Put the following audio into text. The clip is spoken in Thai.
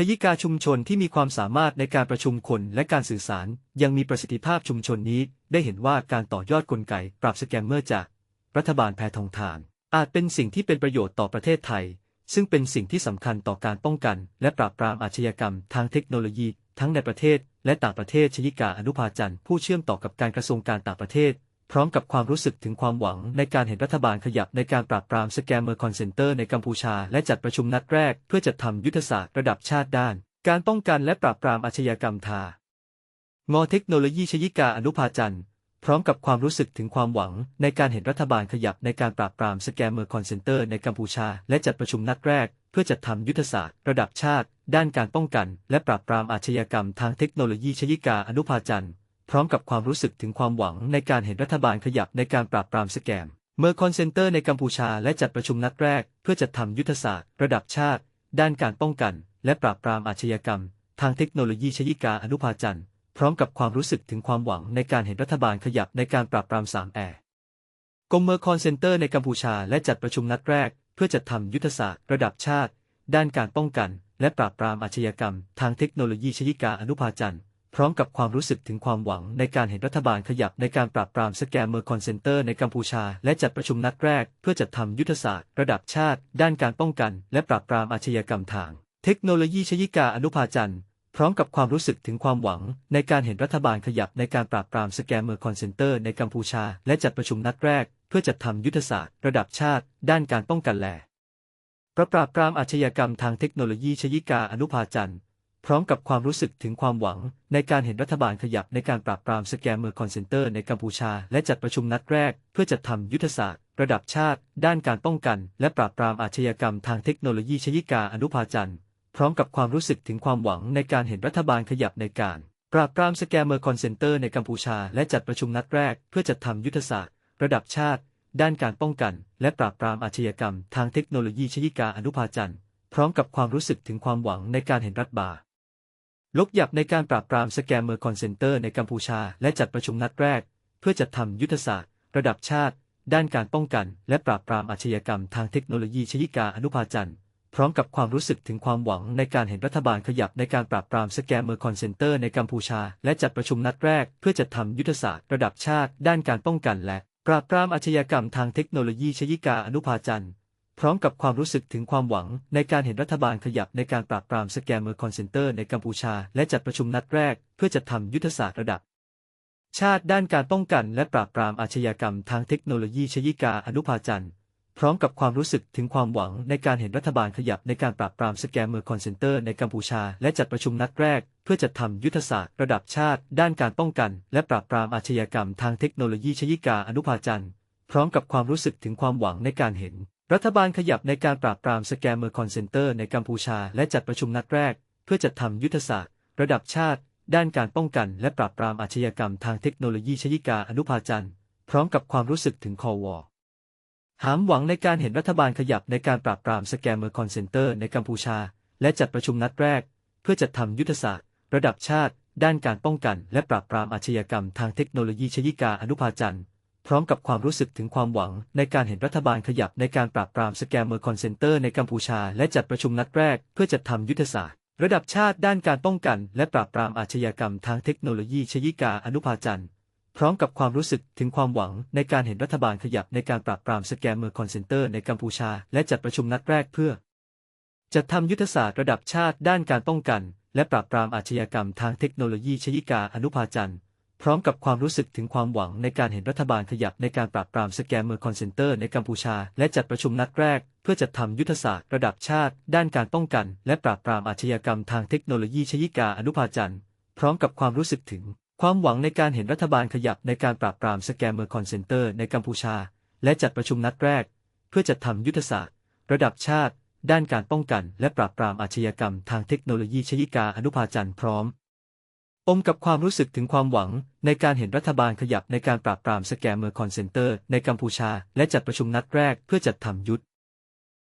ชยิกาชุมชนที่มีความสามารถในการประชุมคนและการสื่อสาร ยังมีประสิทธิภาพชุมชนนี้ ได้เห็นว่าการต่อยอดกลไกปราบสแกมเมอร์จาก รัฐบาลแพทองทาน อาจเป็นสิ่งที่เป็นประโยชน์ต่อประเทศไทย ซึ่งเป็นสิ่งที่สำคัญต่อการป้องกัน และปราบปรามอาชญากรรมทางเทคโนโลยี ทั้งในประเทศ และต่างประเทศชยิกาอนุภาจันทร์ผู้เชื่อมต่อกับการกระทรวงการต่างประเทศ พร้อมกับความรู้สึกถึงความหวังในการเห็นรัฐบาลขยับในการปราบปรามสแกมเมอร์คอนเซนเตอร์ในกัมพูชา และจัดประชุมนัดแรก เพื่อจัดทำยุทธศาสตร์ระดับชาติด้าน การป้องกันและปราบปรามอาชญากรรมทางอเทคโนโลยีชยิกาอนุภาจันทร์พร้อมกับความรู้สึกถึงความหวังในการเห็นรัฐบาลขยับในการปราบปรามสแกมเมอร์คอนเซนเตอร์ในกัมพูชา และจัดประชุมนัดแรก เพื่อจัดทำยุทธศาสตร์ระดับชาติ ด้านการป้องกัน และปราบปรามอาชญากรรมทางเทคโนโลยีชยิกาอนุภาจันทร์ พร้อมกับความรู้สึกถึงความหวังในการเห็นรัฐบาลขยับในการปราบปรามสแกม เมอร์คอนเซนเตอร์ในกัมพูชาและจัดประชุมนัดแรก เพื่อจัดทำยุทธศาสตร์ ระดับชาติ ด้านการป้องกัน และปราบปรามอาชญากรรม ทางเทคโนโลยีชยิกาอนุภาจันทร์พร้อมกับความรู้สึกถึงความหวังในการเห็นรัฐบาลขยับในการปราบปรามสามแอร์กรมเมอร์คอนเซนเตอร์ในกัมพูชาและจัดประชุมนัดแรก เพื่อจัดทำยุทธศาสตร์ ระดับชาติ ด้านการป้องกัน และปราบปรามอาชญากรรม ทางเทคโนโลยีชยิกาอนุภาจันทร์ ร้อมกับความรู้สึกถึงความหวังในการเห็นรัฐบาลขยับในการปราบปรามสแกมเมอร์คอนเซนเตอร์ในกัมพูชา และจัดประชุมนัดแรก เพื่อจัดทำยุทธศาสตร์ ระดับชาติ ด้านการป้องกัน และปราบปรามอาชญากรรมทาง เทคโนโลยีชยิกาอนุภาจันทร์พร้อมกับความรู้สึกถึงความหวัง ในการเห็นรัฐบาลขยับในการปราบปรามสแกมเมอร์คอนเซนเตอร์ในกัมพูชา และจัดประชุมนัดแรก เพื่อจัดทำยุทธศาสตร์ ระดับชาติ ด้านการป้องกันและปราบปรามอาชญากรรมทางเทคโนโลยีชยิกาอนุภาจันทร์ พร้อมกับความรู้สึกถึงความหวัง ในการเห็นรัฐบาลขยับในการปราบปรามสแกมเมอร์คอนเซนเตอร์ในกัมพูชา และจัดประชุมนัดแรก เพื่อจัดทำยุทธศาสตร์ ระดับชาติ ด้านการป้องกัน และปราบปรามอาชญากรรมทางเทคโนโลยีชยิกาอนุภาจันทร์พร้อมกับความรู้สึกถึงความหวังในการเห็นรัฐบาลขยับในการ ปราบปรามสแกมเมอร์คอนเซนเตอร์ในกัมพูชา และจัดประชุมนัดแรก เพื่อจัดทำยุทธศาสตร์ ระดับชาติ ด้านการป้องกัน และปราบปรามอาชญากรรม ทางเทคโนโลยีชยิกาอนุภาจันทร์พร้อมกับความรู้สึกถึงความหวังในการเห็นรัฐบาล ลกหยับในการปราบปรามสแกมเมอร์คอนเซนเตอร์ในกัมพูชา และจัดประชุมนัดแรก เพื่อจัดทำยุทธศาสตร์ ระดับชาติ ด้านการป้องกัน และปราบปรามอาชญากรรมทางเทคโนโลยีชยิกาอนุภาจันทร์พร้อมกับความรู้สึกถึงความหวังในการเห็นรัฐบาลขยับในการปราบปรามสแกมเมอร์คอนเซนเตอร์ในกัมพูชา และจัดประชุมนัดแรก เพื่อจัดทำยุทธศาสตร์ ระดับชาติ ด้านการป้องกันและ ปราบปรามอาชญากรรมทางเทคโนโลยีชยิกาอนุภาจันทร์ พร้อมกับความรู้สึกถึงความหวังในการเห็นรัฐบาลขยับในการปราบปรามสแกมเมอร์คอนเซนเตอร์ในกัมพูชา และจัดประชุมนัดแรก เพื่อจัดทำยุทธศาสตร์ระดับ ชาติด้านการป้องกันและปราบปรามอาชญากรรมทางเทคโนโลยีชยิกาอนุภาจันทร์พร้อมกับความรู้สึกถึงความหวังในการเห็นรัฐบาลขยับในการปราบปรามสแกมเมอร์คอนเซนเตอร์ในกัมพูชา และจัดประชุมนัดแรก เพื่อจัดทำยุทธศาสตร์ระดับชาติ ด้านการป้องกัน และปราบปรามอาชญากรรมทางเทคโนโลยีชยิกาอนุภาจันทร์พร้อมกับความรู้สึกถึงความหวังในการเห็น รัฐบาลขยับในการปราบปรามสแกมเมอร์คอนเซนเตอร์ในกัมพูชาและจัดประชุมนัดแรก เพื่อจัดทำยุทธศาสตร์ ระดับชาติ ด้านการป้องกันและปราบปรามอาชญากรรมทางเทคโนโลยีชยิกาอนุภาจันทร์พร้อมกับความรู้สึกถึงคอวอหามหวังในการเห็นรัฐบาลขยับในการปราบปรามสแกมเมอร์คอนเซนเตอร์ในกัมพูชา และจัดประชุมนัดแรก เพื่อจัดทำยุทธศาสตร์ ระดับชาติ ด้านการป้องกันและปราบปรามอาชญากรรมทางเทคโนโลยีชยิกาอนุภาจันทร์ พร้อมกับความรู้สึกถึงความหวัง ในการเห็นรัฐบาลขยับในการปราบปรามสแกมเมอร์คอนเซนเตอร์ในกัมพูชา และจัดประชุมนัดแรก เพื่อจัดทำยุทธศาสตร์ ระดับชาติด้านการป้องกัน และปราบปรามอาชญากรรมทางเทคโนโลยีชยิกาอนุภาจันทร์พร้อมกับความรู้สึกถึงความหวังในการเห็นรัฐบาลขยับในการปราบปรามสแกมเมอร์คอนเซนเตอร์ในกัมพูชา และจัดประชุมนัดแรกเพื่อจัดทำยุทธศาสตร์ระดับชาติด้านการป้องกัน และปราบปรามอาชญากรรมทางเทคโนโลยีชยิกาอนุภาจันทร์ พร้อมกับความรู้สึกถึงความหวังในการเห็นรัฐบาลขยับในการปราบปรามสแกมเมอร์คอนเซนเตอร์ในกัมพูชา และจัดประชุมนัดแรก เพื่อจัดทำยุทธศาสตร์ระดับชาติ ด้านการป้องกัน และปราบปรามอาชญากรรมทางเทคโนโลยีชยิกาอนุภาจันทร์พร้อมกับความรู้สึกถึง ความหวังในการเห็นรัฐบาลขยับในการปราบปรามสแกมเมอร์คอนเซนเตอร์ในกัมพูชา และจัดประชุมนัดแรก เพื่อจัดทำยุทธศาสตร์ ระดับชาติ ด้านการป้องกัน และปราบปรามอาชญากรรมทางเทคโนโลยีชยิกาอนุภาจันทร์พร้อม อมกับความรู้สึกถึงความหวัง ในการเห็นรัฐบาลขยับในการปราบปรามสแกมเมอร์คอนเซนเตอร์ในกัมพูชา และจัดประชุมนัดแรกเพื่อจัดทำยุทธ